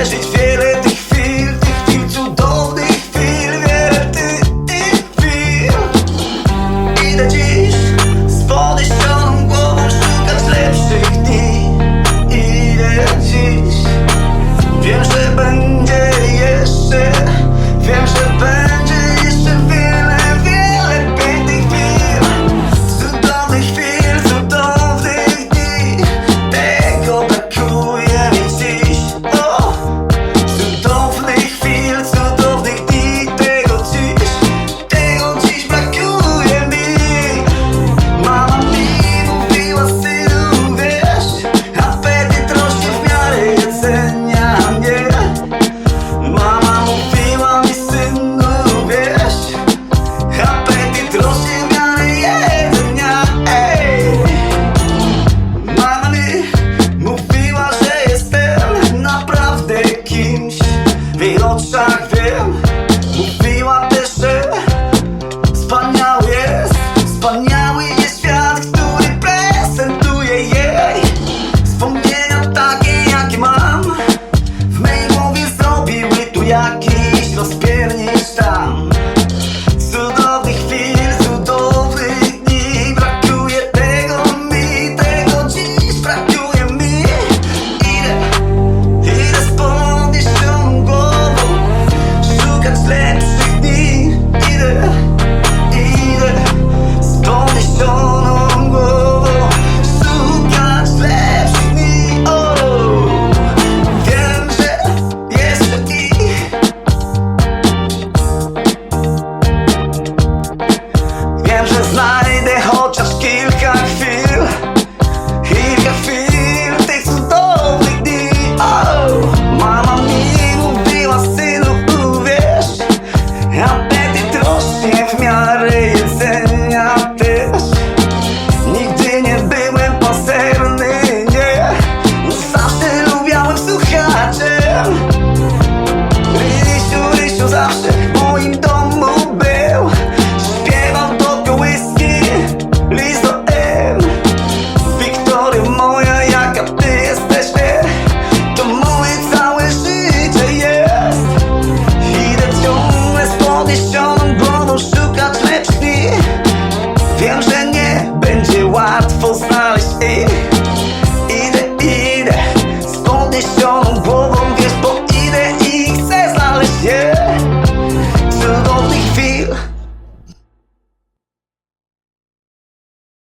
ustedes podniesioną głową szukać lepszki Wiem, że nie będzie łatwo znaleźć ich. Idę, idę z podniesioną